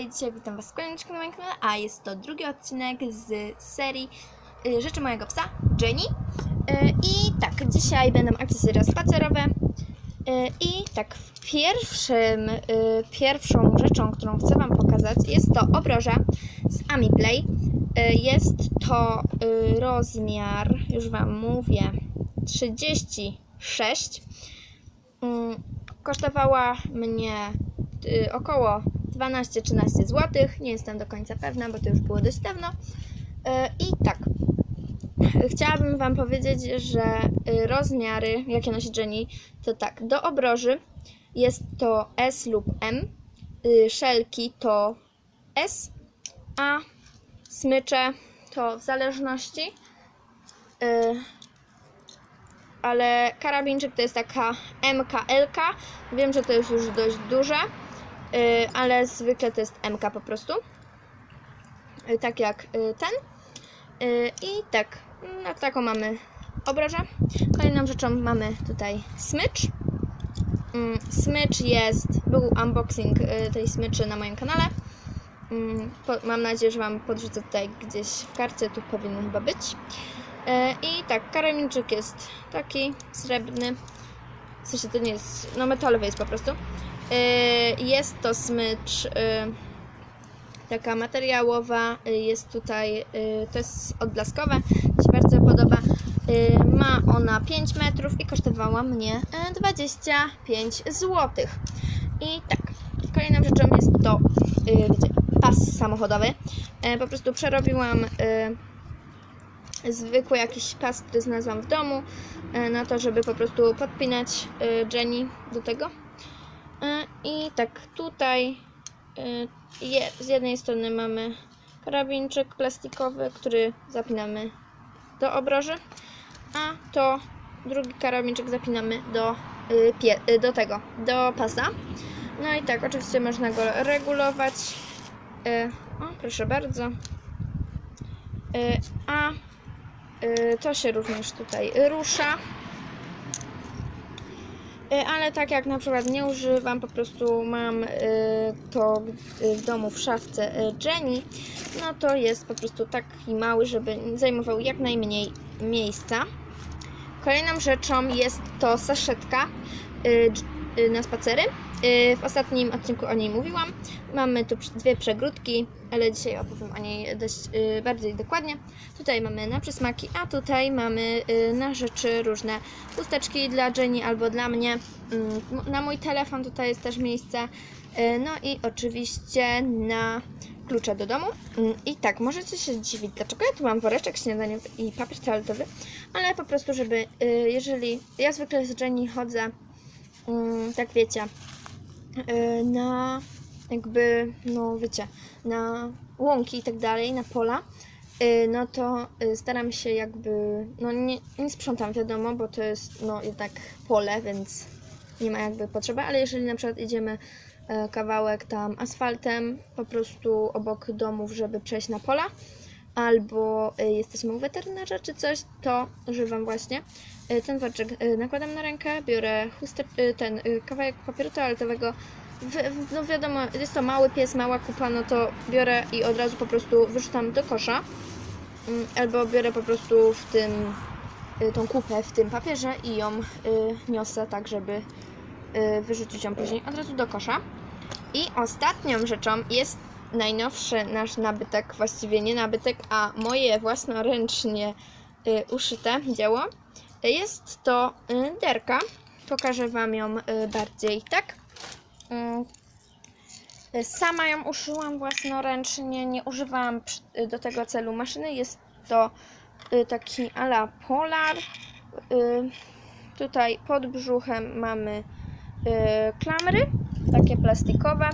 tutaj dzisiaj witam Was odcinku na moim kanale, a jest to drugi odcinek z serii y, Rzeczy mojego psa, Jenny. Y, I tak, dzisiaj będą akcesoria spacerowe. Y, I tak, pierwszym, pierwszą rzeczą, którą chcę Wam pokazać, jest to obroża z AmiPlay. Jest to rozmiar, już Wam mówię, 36. Mm, Kosztowała mnie około 12-13 zł. Nie jestem do końca pewna, bo to już było dość dawno. Y, I tak, chciałabym Wam powiedzieć, że y, rozmiary, jakie nosi Jenny, to tak, do obroży jest to S lub M, y, szelki to S, a smycze to w zależności. y, ale karabinczyk to jest taka MKLK. Wiem, że to jest już dość duże, ale zwykle to jest MK po prostu. Y, Tak jak y, ten. Y, I tak, no, taką mamy obrożę. Kolejną rzeczą mamy tutaj smycz. Mm, Smycz jest, był unboxing y, tej smyczy na moim kanale. Mm, Mam nadzieję, że Wam podrzucę tutaj gdzieś w karcie, tu powinno chyba być. I tak, karabinczyk jest taki srebrny. W sensie to nie jest, no metalowy jest po prostu. E, Jest to smycz e, taka materiałowa. E, Jest tutaj, e, to jest odblaskowe. Mi się bardzo podoba. E, Ma ona 5 metrów i kosztowała mnie e, 25 zł. I tak, kolejną rzeczą jest to, e, wiecie, pas samochodowy. E, Po prostu przerobiłam e, zwykły jakiś pas, który znalazłam w domu, e, na to, żeby po prostu podpinać e, Jenny do tego. E, I tak tutaj e, z jednej strony mamy karabinczyk plastikowy, który zapinamy do obroży, a to drugi karabinczyk zapinamy do, y, do tego, do pasa. No i tak, oczywiście można go regulować. E, O, proszę bardzo. E, A To się również tutaj rusza. Y, Ale tak jak na przykład nie używam, po prostu mam y, to y, w domu w szafce Jenny, no to jest po prostu taki mały, żeby zajmował jak najmniej miejsca. Kolejną rzeczą jest to saszetka na spacery. Y, W ostatnim odcinku o niej mówiłam. Mamy tu dwie przegródki, ale dzisiaj opowiem o niej dość y, bardziej dokładnie. Tutaj mamy na przysmaki, a tutaj mamy y, na rzeczy różne chusteczki dla Jenny albo dla mnie. Mm, Na mój telefon tutaj jest też miejsce. Y, No i oczywiście na klucze do domu. Mm, I tak, możecie się dziwić, dlaczego ja tu mam woreczek śniadaniowy i papier toaletowy, ale po prostu, żeby y, jeżeli ja zwykle z Jenny chodzę, tak wiecie, y, na jakby, no wiecie, na łąki i tak dalej, na pola, y, no to y, staram się jakby, no nie, nie sprzątam wiadomo, bo to jest no jednak pole, więc nie ma jakby potrzeby, ale jeżeli na przykład idziemy e, kawałek tam asfaltem po prostu obok domów, żeby przejść na pola, albo y, jesteśmy u weterynarza czy coś, to używam właśnie y, ten worczek, y, nakładam na rękę, biorę chustę, ten kawałek papieru toaletowego, no wiadomo, jest to mały pies, mała kupa, no to biorę i od razu po prostu wyrzucam do kosza. Mm, Albo biorę po prostu w tym, tą kupę w tym papierze i ją niosę tak, żeby wyrzucić ją później od razu do kosza. I ostatnią rzeczą jest najnowszy nasz nabytek, właściwie nie nabytek, a moje własnoręcznie y, uszyte dzieło. Jest to y, derka. Pokażę Wam ją y, bardziej, tak? Sama ją uszyłam własnoręcznie, nie używałam do tego celu maszyny. Jest to taki ala polar. Tutaj pod brzuchem mamy klamry, takie plastikowe,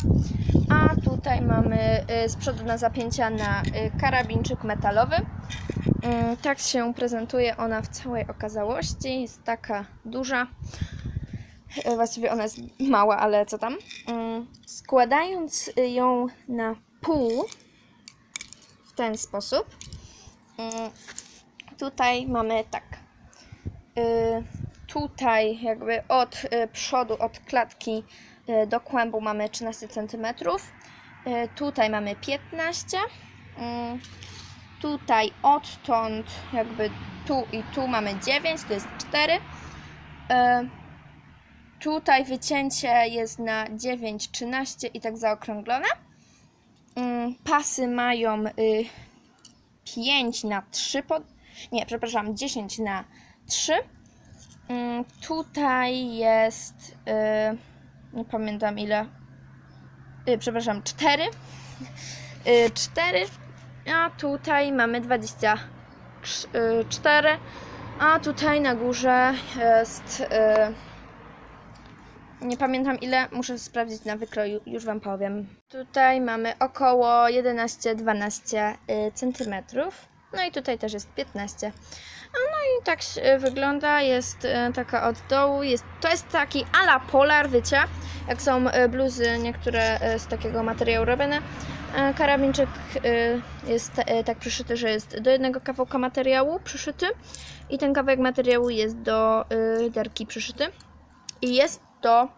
a tutaj mamy y, z przodu na zapięcia na y, karabinczyk metalowy. Y, Tak się prezentuje ona w całej okazałości. Jest taka duża. E, Właściwie ona jest mała, ale co tam? Mm, Składając y, ją na pół w ten sposób, mm, tutaj mamy tak. Y, Tutaj jakby od y, przodu, od klatki y, do kłębu mamy 13 cm. E, Tutaj mamy 15. Mm, Tutaj odtąd jakby tu i tu mamy 9, to jest 4. E, Tutaj wycięcie jest na 9, 13 i tak zaokrąglone. Mm, Pasy mają y, 5 na 3 pod... Nie, przepraszam, 10 na 3. Mm, Tutaj jest y, nie pamiętam ile. Y, przepraszam, 4. Y, 4. A tutaj mamy 24. A tutaj na górze jest. Y, nie pamiętam ile, muszę sprawdzić na wykroju, już Wam powiem. Tutaj mamy około 11-12 cm. No i tutaj też jest 15. A no i tak wygląda, jest y, taka od dołu, jest, to jest taki ala polar, wiecie, jak są y, bluzy niektóre y, z takiego materiału robione. E, Karabinczyk jest tak przyszyty, że jest do jednego kawałka materiału przyszyty i ten kawałek materiału jest do derki przyszyty. I jest to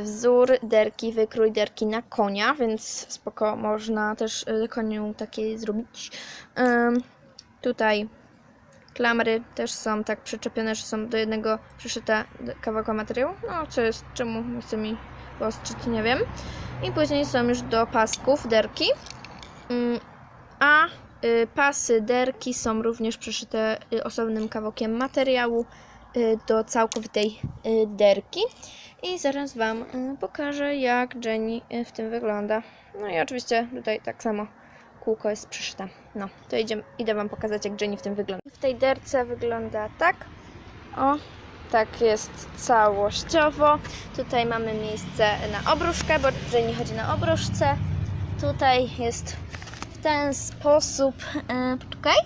wzór derki, wykrój derki na konia, więc spoko, można też y, koniu takiej zrobić. Tutaj klamry też są tak przyczepione, że są do jednego przyszyte kawałka materiału. No, co jest, czemu nie mi wyostrzyć, nie wiem. I później są już do pasków derki. A y, pasy derki są również przyszyte y, osobnym kawałkiem materiału y, do całkowitej y, derki. I zaraz Wam y, pokażę, jak Jenny y, w tym wygląda. No i oczywiście tutaj tak samo kółko jest przyszyte. No, to idzie, idę Wam pokazać, jak Jenny w tym wygląda. W tej derce wygląda tak. O, tak jest całościowo. Tutaj mamy miejsce na obruszkę, bo Jenny chodzi na obruszce. Tutaj jest w ten sposób, e, poczekaj,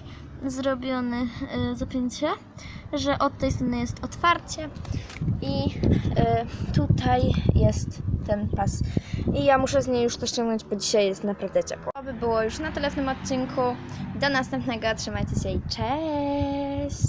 zrobione e, zapięcie, że od tej strony jest otwarcie i e, tutaj jest ten pas. I ja muszę z niej już to ściągnąć, bo dzisiaj jest naprawdę ciepło. To by było już na tyle w tym odcinku. Do następnego, trzymajcie się i cześć!